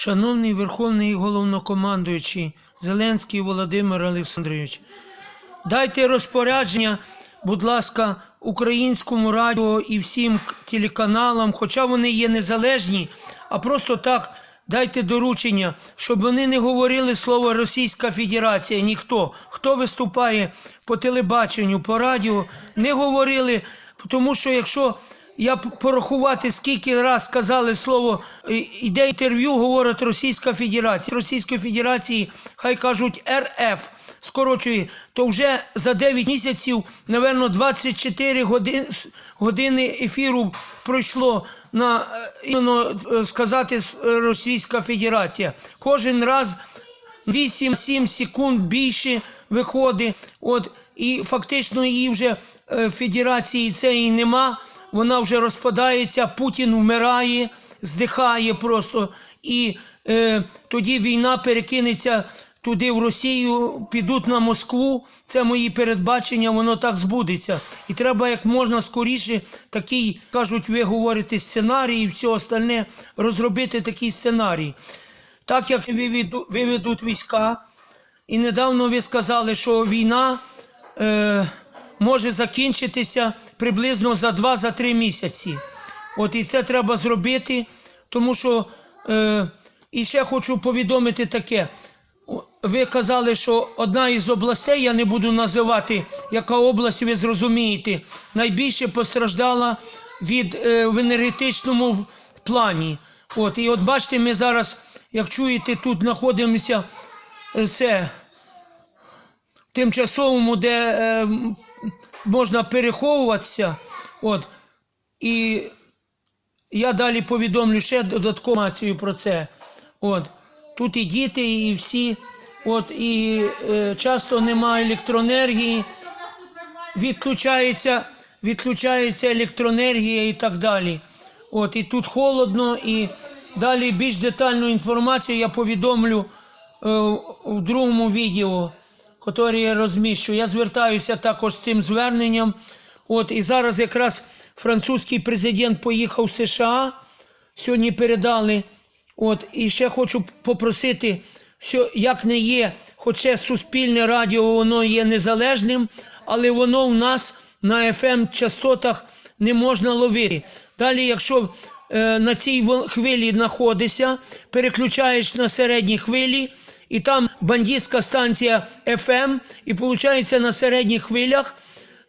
Шановний Верховний головнокомандуючий Зеленський Володимир Олександрович, дайте розпорядження, будь ласка, українському радіо і всім телеканалам, хоча вони є незалежні, а просто так дайте доручення, щоб вони не говорили слово Російська Федерація, ніхто. Хто виступає по телебаченню, по радіо, не говорили, тому що якщо я порахувати, скільки раз сказали слово, іде інтерв'ю, говорить Російська Федерація. Російської Федерації, хай кажуть РФ, скорочує, то вже за 9 місяців, напевно, 24 години, години ефіру пройшло на е, іменно е, сказати е, Російська Федерація. Кожен раз 8-7 секунд більше виходить. От, і фактично її вже е, федерації цієї нема. Вона вже розпадається, Путін вмирає, здихає просто. І е, тоді війна перекинеться туди, в Росію, підуть на Москву. Це мої передбачення, воно так збудеться. І треба як можна скоріше такий, кажуть, ви говорите сценарій і все остальне, розробити такий сценарій. Так як виведуть війська, і недавно ви сказали, що війна е, може закінчитися приблизно за 2-3 місяці. От і це треба зробити, тому що е, і ще хочу повідомити таке. Ви казали, що одна із областей, я не буду називати, яка область, ви зрозумієте, найбільше постраждала від е, в енергетичному плані. От, і от бачите, ми зараз, як чуєте, тут знаходимося е, це тимчасовому, де е, можна переховуватися. От, і я далі повідомлю ще додаткову інформацію про це. От, тут і діти, і всі. От, і е, часто немає електроенергії, відключається, відключається електроенергія і так далі. От, і тут холодно, і далі більш детальну інформацію я повідомлю е, у другому відео, яке я розміщу. Я звертаюся також з цим зверненням. От, і зараз якраз французький президент поїхав в США. Сьогодні передали. От, і ще хочу попросити, що як не є, хоча суспільне радіо, воно є незалежним, але воно в нас на fm частотах не можна ловити. Далі, якщо е, на цій хвилі знаходишся, переключаєш на середні хвилі, і там бандитська станція FM, і виходить на середніх хвилях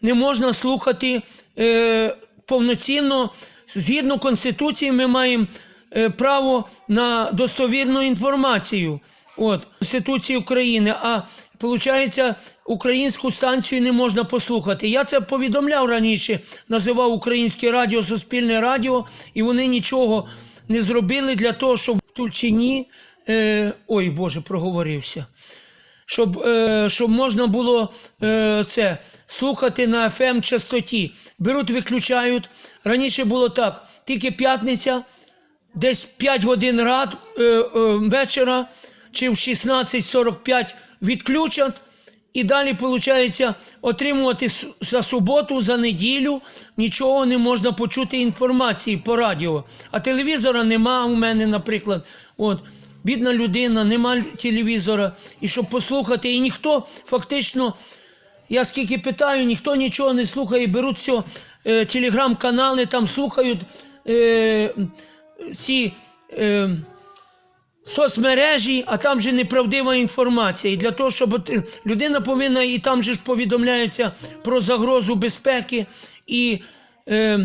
не можна слухати е, повноцінно. Згідно Конституції, ми маємо е, право на достовірну інформацію. От, Конституції України. А виходить, українську станцію не можна послухати. Я це повідомляв раніше, називав Українське радіо, Суспільне радіо, і вони нічого не зробили для того, щоб в Тульчині. Е, ой Боже, проговорився щоб, е, щоб можна було е, це слухати на fm частоті. Беруть, виключають. Раніше було так: тільки п'ятниця, десь 5 годин рад е, е, вечора чи в 16.45 відключать. І далі, виходить, отримувати за суботу, за неділю нічого не можна почути інформації по радіо. А телевізора нема у мене, наприклад. От, бідна людина, нема телевізора. І щоб послухати, і ніхто фактично, я скільки питаю, ніхто нічого не слухає, беруть все, е, телеграм-канали, там слухають е, ці. Е, соцмережі, а там же неправдива інформація. І для того, щоб е, людина повинна, і там же ж повідомляється про загрозу безпеки. І е,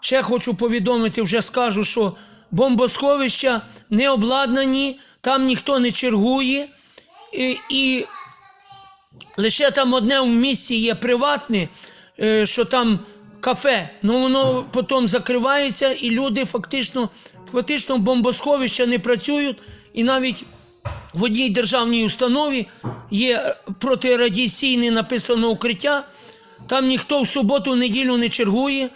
ще хочу повідомити, вже скажу, що бомбосховища не обладнані, там ніхто не чергує. І, і лише там одне в місті є приватне, е, що там кафе, ну воно потім закривається, і люди фактично, фактично бомбосховища не працюють, і навіть в одній державній установі є протирадіаційне написано укриття. Там ніхто в суботу, в неділю не чергує.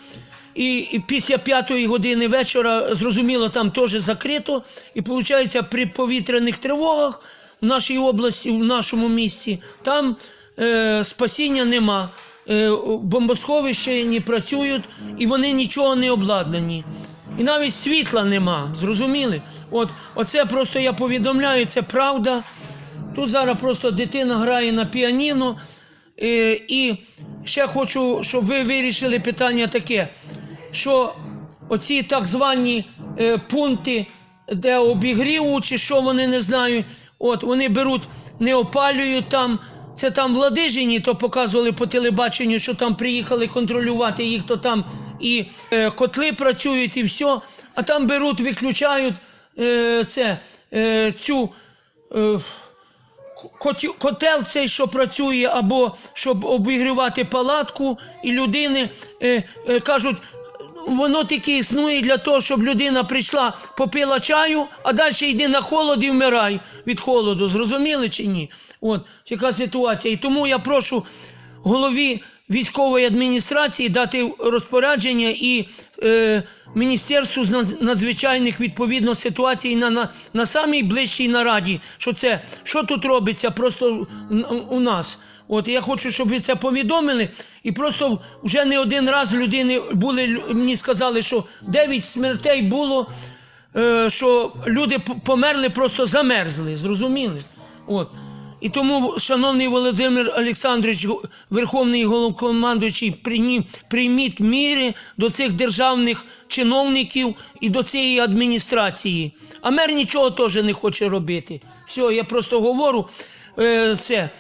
І, після п'ятої години вечора, зрозуміло, там теж закрито. І виходить, при повітряних тривогах в нашій області, в нашому місті, там е, спасіння нема. Е, бомбосховища не працюють і вони нічого не обладнані. І навіть світла нема, зрозуміли? От, оце просто я повідомляю, це правда. Тут зараз просто дитина грає на піаніно. Е, і ще хочу, щоб ви вирішили питання таке, що оці так звані е, пункти, де обігріву, чи що вони не знають, от вони беруть, не опалюють там. Це там в Ладижині, то показували по телебаченню, що там приїхали контролювати їх, то там і е, котли працюють, і все. А там беруть, виключають е, це, е, цю. Е, котел цей, що працює, або щоб обігрівати палатку, і людини е, е, кажуть, воно тільки існує для того, щоб людина прийшла, попила чаю, а далі йди на холод і вмирай від холоду. Зрозуміли чи ні? От така ситуація. І тому я прошу голові військової адміністрації дати розпорядження і е, Міністерству з надзвичайних відповідно ситуацій на, на, на самій ближчій нараді, що це що тут робиться просто у нас. От я хочу, щоб ви це повідомили. І просто вже не один раз людини були, мені сказали, що 9 смертей було, е, що люди померли, просто замерзли. Зрозуміли? От. І тому, шановний Володимир Олександрович, Верховний головнокомандуючий, приймі- прийміть міри до цих державних чиновників і до цієї адміністрації. А мер нічого теж не хоче робити. Все, я просто говорю е, це.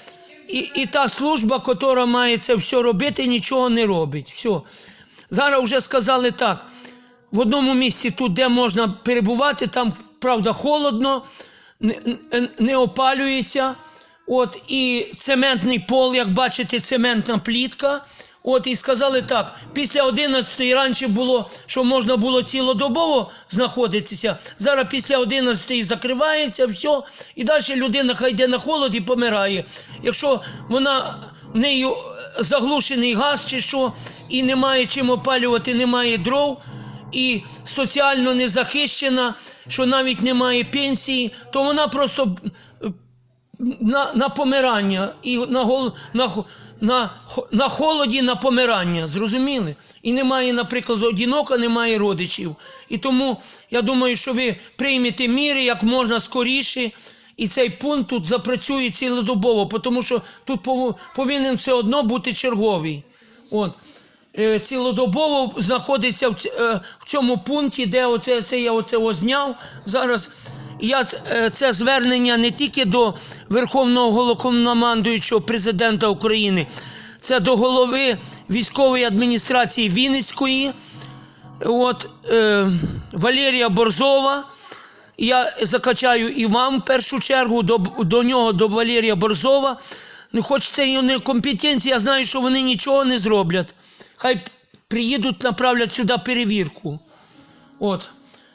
І, і та служба, яка має це все робити, нічого не робить. Все. Зараз вже сказали так. В одному місці тут, де можна перебувати, там, правда, холодно, не- не опалюється. От, і цементний пол, як бачите, цементна плітка. От, і сказали так: після 11 раніше було, що можна було цілодобово знаходитися. Зараз після 11 закривається все, і далі людина хай йде на холод і помирає. Якщо вона в неї е, заглушений газ чи що, і немає чим опалювати, немає дров і соціально не захищена, що навіть немає пенсії, то вона просто е, на, на помирання і на, гол, на, на, на холоді на помирання, зрозуміли? І немає, наприклад, одинока, немає родичів. І тому я думаю, що ви приймете міри як можна скоріше. І цей пункт тут запрацює цілодобово, тому що тут пов- повинен все одно бути черговий. От. Е, Цілодобово знаходиться е, в цьому пункті, де оце, це я оце ось зняв. Зараз я е, це звернення не тільки до Верховного головнокомандуючого президента України, це до голови військової адміністрації Вінницької, от, е, Валерія Борзова. Я закачаю і вам в першу чергу до, до нього, до Валерія Борзова. Ну, хоч це і не компетенція, я знаю, що вони нічого не зроблять. Хай приїдуть, направлять сюди перевірку. От.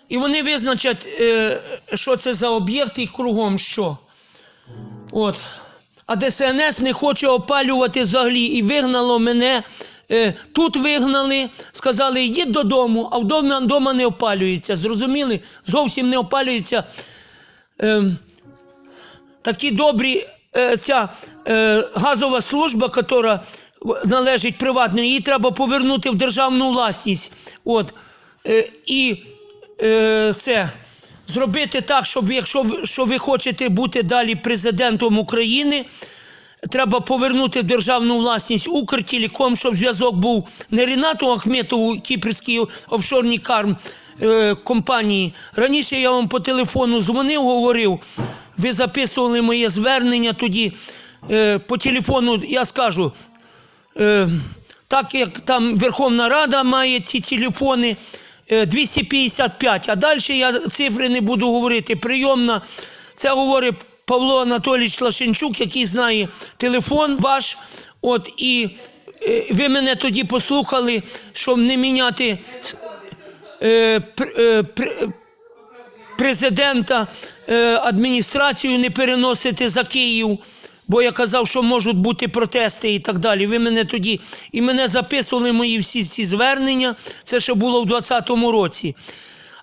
І вони визначать, е, що це за об'єкт і кругом що. От. А ДСНС не хоче опалювати взагалі і вигнало мене. Е, тут вигнали, сказали, йдіть додому, а вдома, не опалюється. Зрозуміли? Зовсім не опалюється. Е, такі добрі е, ця газова служба, яка належить приватно, її треба повернути в державну власність. От. І е, це зробити так, щоб якщо ви, що ви хочете бути далі президентом України, треба повернути в державну власність Укртелеком, щоб зв'язок був не Рінату Ахметову, кіпрській офшорній карм е, компанії. Раніше я вам по телефону дзвонив, говорив, ви записували моє звернення тоді. Е, по телефону я скажу, так як там Верховна Рада має ці телефони 255, а далі я цифри не буду говорити. Прийомна, це говорить Павло Анатолійович Лашенчук, який знає телефон ваш. От і е, ви мене тоді послухали, щоб не міняти е, е, президента е, адміністрацію не переносити за Київ, бо я казав, що можуть бути протести і так далі. Ви мене тоді і мене записували мої всі ці звернення. Це ще було в 2020 році.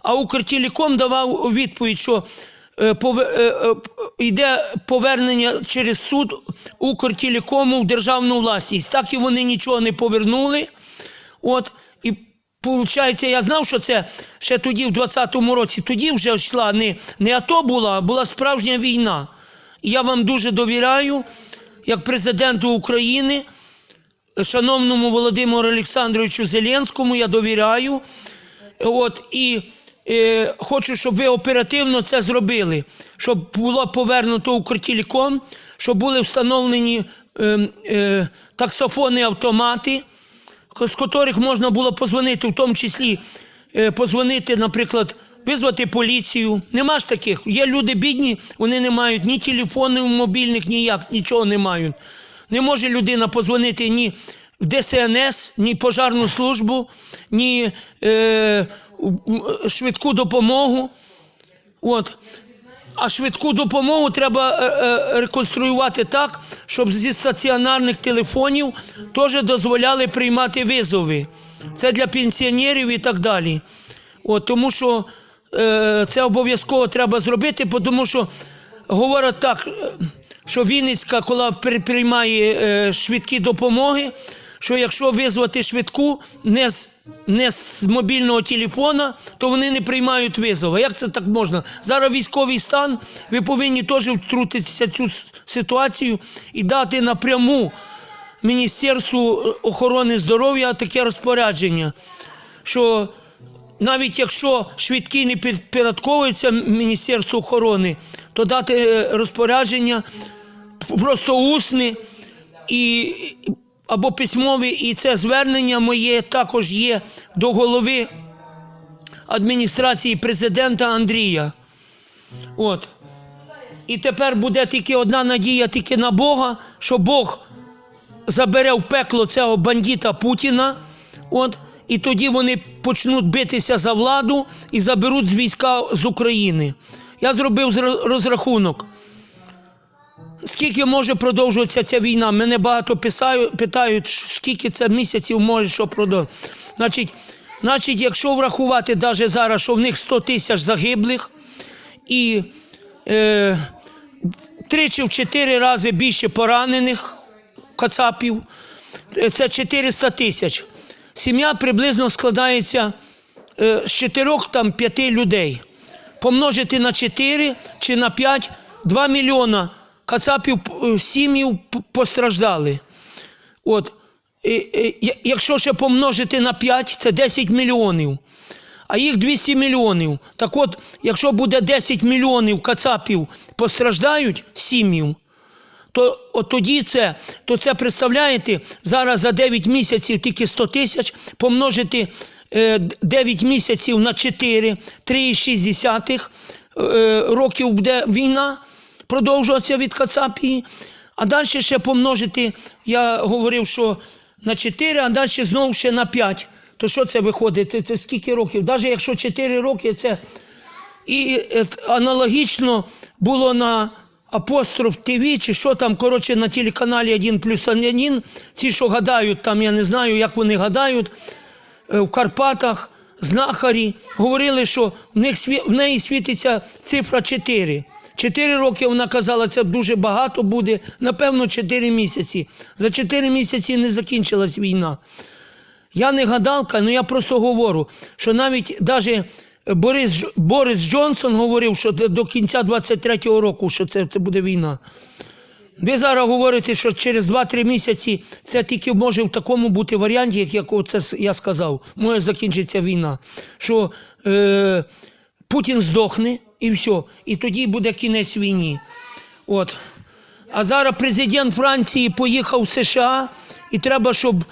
А Укртелеком давав відповідь, що е, е, е, йде повернення через суд Укртелекому в державну власність. Так і вони нічого не повернули. От, і Получається, я знав, що це ще тоді, в 20-му році, тоді вже йшла не, не АТО була, а була справжня війна. Я вам дуже довіряю, як президенту України, шановному Володимиру Олександровичу Зеленському, я довіряю. От, і е, хочу, щоб ви оперативно це зробили, щоб було повернуто Укртелеком, щоб були встановлені е, е, таксофони автомати, з котрих можна було позвонити, в тому числі е, позвонити, наприклад, визвати поліцію. Нема ж таких. Є люди бідні, вони не мають ні телефонів мобільних, ніяк, нічого не мають. Не може людина позвонити ні в ДСНС, ні пожарну службу, ні е, швидку допомогу. От. А швидку допомогу треба е, е, реконструювати так, щоб зі стаціонарних телефонів теж дозволяли приймати визови. Це для пенсіонерів і так далі. От, тому що це обов'язково треба зробити, тому що говорять так, е, що Вінницька, коли приймає е, швидкі допомоги, що якщо визвати швидку не з, не з мобільного телефона, то вони не приймають визови. Як це так можна? Зараз військовий стан, ви повинні теж втрутитися в цю ситуацію і дати напряму Міністерству охорони здоров'я таке розпорядження, що навіть якщо швидкі не підпорядковуються Міністерству охорони, то дати е, розпорядження просто усне і, або письмові, і це звернення моє також є до голови адміністрації президента Андрія. От. І тепер буде тільки одна надія тільки на Бога, що Бог забере в пекло цього бандита Путіна. От, і тоді вони почнуть битися за владу і заберуть з війська з України. Я зробив зро- розрахунок. Скільки може продовжуватися ця війна? Мене багато писаю, питають, скільки це місяців може що продовжувати. Значить, значить, якщо врахувати навіть зараз, що в них 100 тисяч загиблих і е, три чи в чотири рази більше поранених кацапів, це 400 тисяч. Сім'я приблизно складається е, з 4-5 людей. Помножити на 4 чи на 5 – 2 мільйона кацапів е, сім'їв постраждали. От. Якщо ще помножити на 5, це 10 мільйонів. А їх 200 мільйонів. Так от, якщо буде 10 мільйонів кацапів постраждають сім'їв, то от тоді це, то це представляєте, зараз за 9 місяців тільки 100 тисяч, помножити е, 9 місяців на 4, 3,6 е, років буде війна, продовжуватися від Кацапії. А далі ще помножити, я говорив, що на 4, а далі знову ще на 5. То що це виходить? Це, це скільки років? Навіть якщо 4 роки, це і е, аналогічно було на Апостроф ТВ, чи що там, коротше, на телеканалі 1 плюс 1, ті, що гадають, там я не знаю, як вони гадають, е, в Карпатах, знахарі, говорили, що в, них, в неї світиться цифра 4. 4 роки вона казала, це дуже багато буде, напевно, 4 місяці. За 4 місяці не закінчилась війна. Я не гадалка, але я просто говорю, що навіть даже Борис, Борис Джонсон говорив, що до- кінця 23-го року що це, це буде війна. Ви зараз говорите, що через 2-3 місяці це тільки може в такому бути варіанті, як, як оце с- я сказав, може закінчиться війна. Що е, Путін здохне і все, і тоді буде кінець війні. От. А зараз президент Франції поїхав в США, і треба, щоб,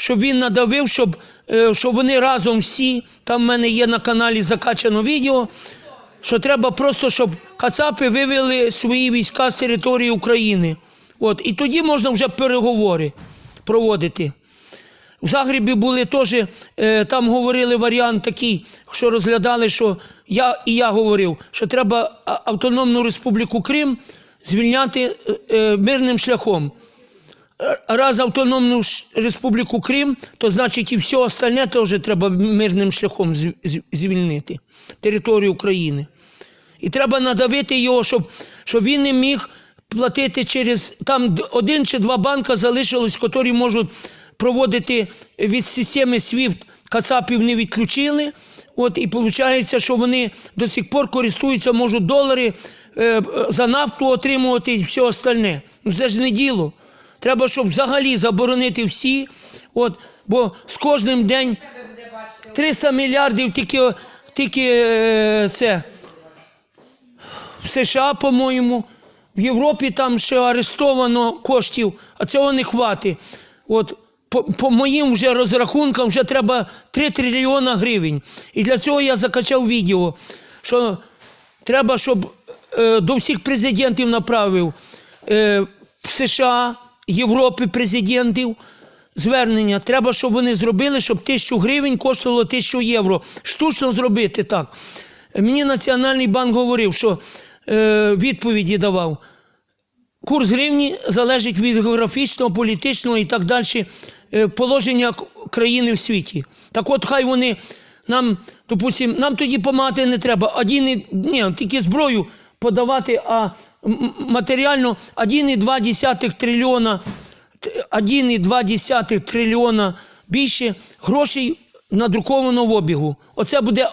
щоб він надавив, щоб, е, щоб вони разом всі, там в мене є на каналі закачано відео, що треба просто, щоб кацапи вивели свої війська з території України. От. І тоді можна вже переговори проводити. В Загребі були теж, е, там говорили варіант такий, що розглядали, що я і я говорив, що треба Автономну Республіку Крим звільняти е, мирним шляхом. Раз Автономну Республіку Крим, то значить і все остальне теж треба мирним шляхом зв- зв- звільнити територію України. І треба надавити його, щоб, щоб він не міг платити через там один чи два банка залишилось, які можуть проводити від системи SWIFT кацапів не відключили. От і виходить, що вони до сих пор користуються, можуть долари е, за нафту отримувати і все остальне. Ну це ж не діло. Треба, щоб взагалі заборонити всі. От, бо з кожним день 300 мільярдів тільки, тільки е, це в США, по-моєму, в Європі там ще арестовано коштів, а цього не хватить. От, по, по моїм вже розрахункам вже треба 3 трильйона гривень. І для цього я закачав відео, що треба, щоб е, до всіх президентів направив е, США, Європи президентів звернення. Треба, щоб вони зробили, щоб тисячу гривень коштувало тисячу євро. Штучно зробити так. Мені Національний банк говорив, що е, відповіді давав. Курс гривні залежить від географічного, політичного і так далі е, положення країни в світі. Так от хай вони нам, допустим, нам тоді допомагати не треба. І- ні, тільки зброю подавати, а матеріально 1,2 трильйона, 1,2 трильйона більше грошей надруковано в обігу. Оце буде,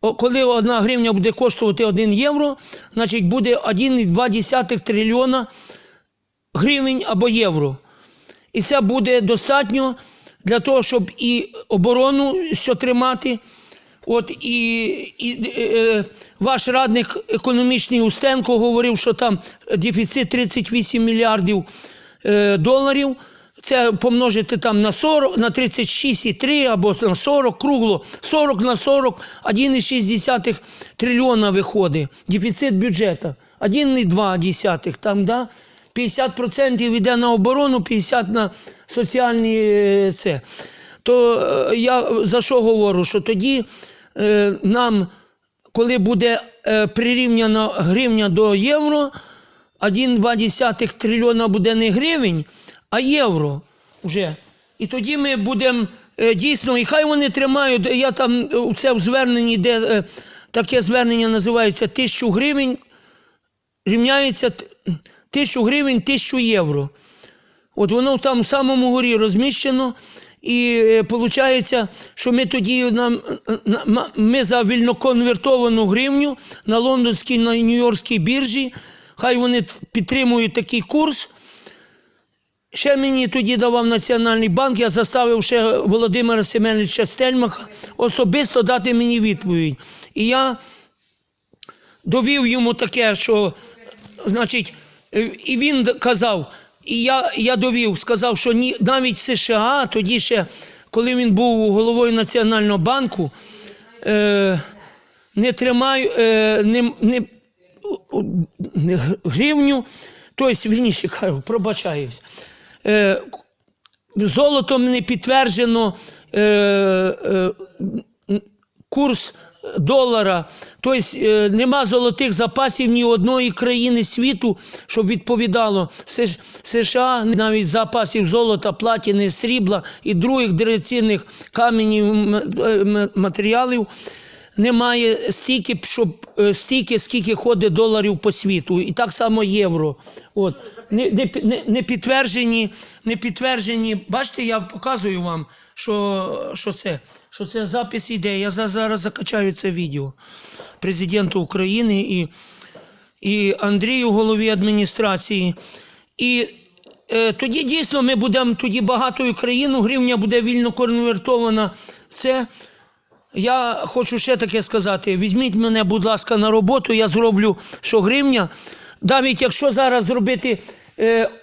коли одна гривня буде коштувати 1 євро, значить буде 1,2 трильйона гривень або євро. І це буде достатньо для того, щоб і оборону що тримати. От і, і е, ваш радник економічний Устенко говорив, що там дефіцит 38 мільярдів е, доларів. Це помножити там на 40, на 36,3 або на 40 кругло. 40 на 40, 1,6 трильйона виходить. Дефіцит бюджету. 1,2 там, да? 50% йде на оборону, 50% на соціальні е, це. То е, я за що говорю? Що тоді е, нам, коли буде е, прирівняна гривня до євро, 1,2 трильйона буде не гривень, а євро вже. І тоді ми будемо е, дійсно, і хай вони тримають, я там е, у це в зверненні, де е, таке звернення називається тисячу гривень, рівняється тисячу гривень, тисячу євро. От воно там в самому горі розміщено. І виходить, що ми тоді нам, е, ми за вільноконвертовану гривню на лондонській, на Нью-Йоркській біржі, хай вони підтримують такий курс. Ще мені тоді давав Національний банк, я заставив ще Володимира Семеновича Стельмаха особисто дати мені відповідь. І я довів йому таке, що, значить, е, і він казав, і я, я довів, сказав, що ні, навіть США, тоді ще, коли він був головою Національного банку, е, не тримаю, е, не, не, гривню, тобто, вірніше кажу, пробачаюсь. Е, золотом не підтверджено е, е, курс долара. Тобто е, нема золотих запасів ні одної країни світу, щоб відповідало США, навіть запасів золота, платіни, срібла і других дорогоцінних каменів е, матеріалів. Немає стільки, щоб е, стільки, скільки ходить доларів по світу, і так само євро. От не, не, не підтверджені, не підтверджені. Бачите, я показую вам, що, що це, що це запис іде. Я зараз закачаю це відео президенту України і, і Андрію, голові адміністрації. І е, тоді дійсно ми будемо тоді багатою країною, гривня буде вільно конвертована. Це я хочу ще таке сказати: візьміть мене, будь ласка, на роботу, я зроблю, що гривня. Навіть якщо зараз зробити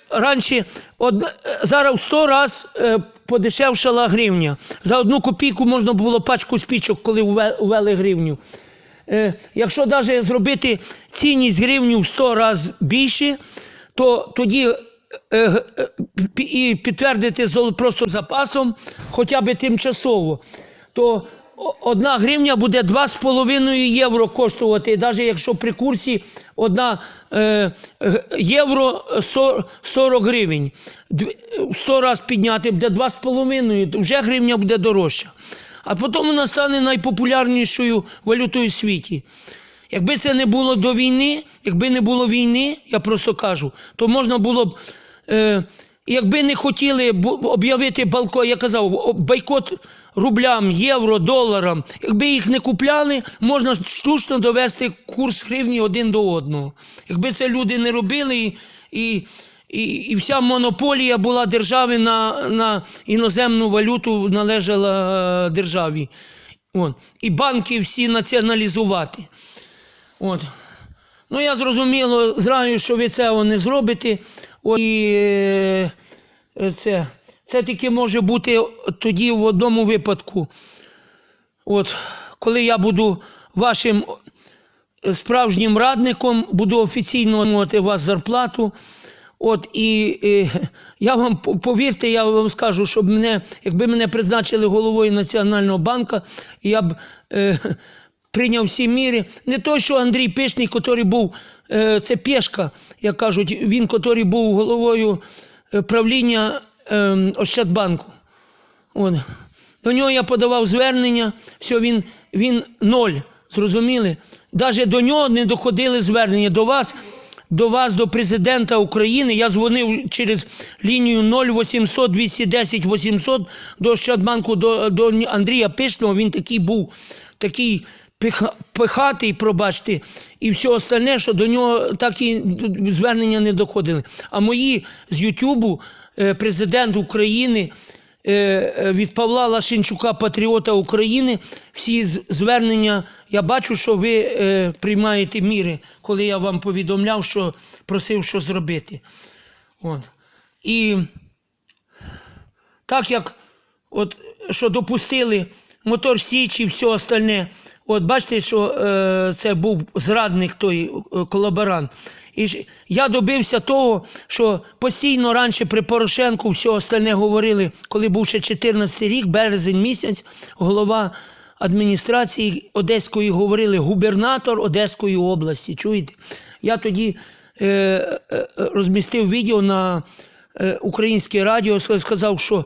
раніше, од, е, зараз в 100 раз е, подешевшала гривня. За одну копійку можна було пачку спічок, коли ввели гривню. Е, якщо навіть зробити цінність гривню в 100 разів більше, то тоді е, е, і підтвердити просто запасом, хоча б тимчасово, то одна гривня буде 2,5 євро коштувати, навіть якщо при курсі одна е, євро со- 40 гривень. 100 разів підняти буде 2,5, вже гривня буде дорожча. А потім вона стане найпопулярнішою валютою в світі. Якби це не було до війни, якби не було війни, я просто кажу, то можна було б. Е, якби не хотіли об'явити балкон, я казав, бойкот рублям, євро, доларам. Якби їх не купляли, можна штучно довести курс гривні один до одного. Якби це люди не робили і, і, і, вся монополія була держави на, на іноземну валюту належала е, державі. От. І банки всі націоналізувати. От. Ну, я зрозуміло, знаю, що ви цього не зробите. О, і е, це, це тільки може бути тоді в одному випадку. От, коли я буду вашим справжнім радником, буду офіційно отримувати вас зарплату. От і, е, я вам повірте, я вам скажу, щоб мене, якби мене призначили головою Національного банку, я б е, прийняв всі міри. Не той, що Андрій Пишний, який був, е, це пешка, як кажуть, він, який був головою е, правління е, Ощадбанку. От. До нього я подавав звернення, все, він, він ноль. Зрозуміли? Навіть до нього не доходили звернення. До вас, до вас, до президента України, я дзвонив через лінію 0800 210 800 до Ощадбанку, до, до Андрія Пишного. Він такий був, такий пиха, пихатий, пробачте, і все остальне, що до нього так і звернення не доходили. А мої з Ютубу, президент України е, е, від Павла Лашинчука, патріота України, всі звернення, я бачу, що ви е, приймаєте міри, коли я вам повідомляв, що просив що зробити. От. І так як от, що допустили мотор Січ і все остальне. От бачите, що е, це був зрадник той е, колаборант. І ж я добився того, що постійно раніше при Порошенку все остальне говорили, коли був ще 14 рік, березень місяць, голова адміністрації Одеської говорили губернатор Одеської області. Чуєте? Я тоді е, е, розмістив відео на е, українське радіо, сказав, що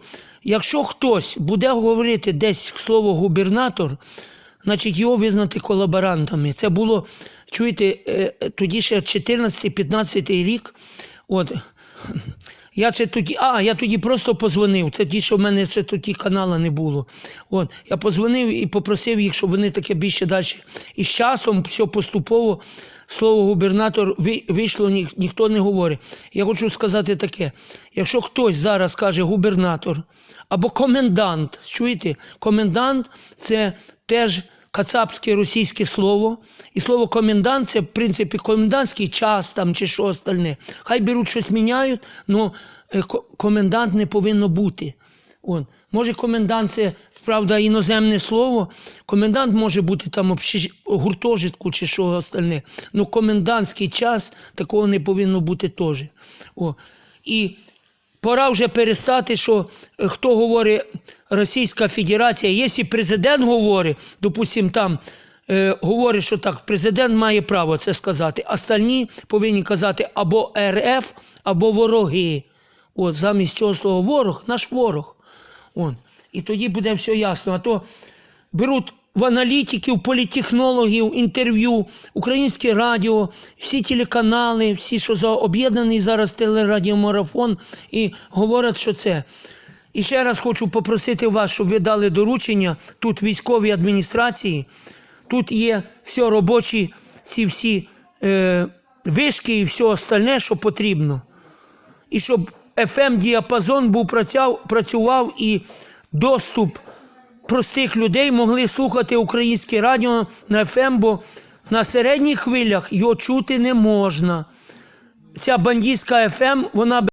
якщо хтось буде говорити десь слово губернатор, значить його визнати колаборантами. Це було, чуєте, е, тоді ще 14-15 рік. От. Я ще тоді, а, я тоді просто позвонив. Тоді, що в мене ще тоді канала не було. От, я позвонив і попросив їх, щоб вони таке більше далі. І з часом все поступово слово губернатор вийшло, ні, ніхто не говорить. Я хочу сказати таке: якщо хтось зараз каже губернатор або комендант, чуєте, комендант це теж кацапське російське слово. І слово комендант це, в принципі, комендантський час там чи що остальне. Хай беруть щось міняють, але комендант не повинно бути. От. Може, комендант це, правда, іноземне слово. Комендант може бути там гуртожитку чи що остальне. Ну, комендантський час такого не повинно бути теж. О. І пора вже перестати, що е, хто говорить Російська Федерація, якщо президент говорить, допустим, там е, говорить, що так, президент має право це сказати, остальні повинні казати або РФ, або вороги. От, замість цього слова ворог, наш ворог. Он. І тоді буде все ясно. А то беруть в аналітиків, політтехнологів, інтерв'ю, українське радіо, всі телеканали, всі, що за об'єднаний зараз телерадіомарафон, і говорять, що це. І ще раз хочу попросити вас, щоб ви дали доручення тут військовій адміністрації. Тут є все робочі, ці всі е, вишки і все остальне, що потрібно і щоб fm діапазон був працяв, працював і доступ простих людей могли слухати українське радіо на ФМ, бо на середніх хвилях його чути не можна. Ця бандійська ФМ, вона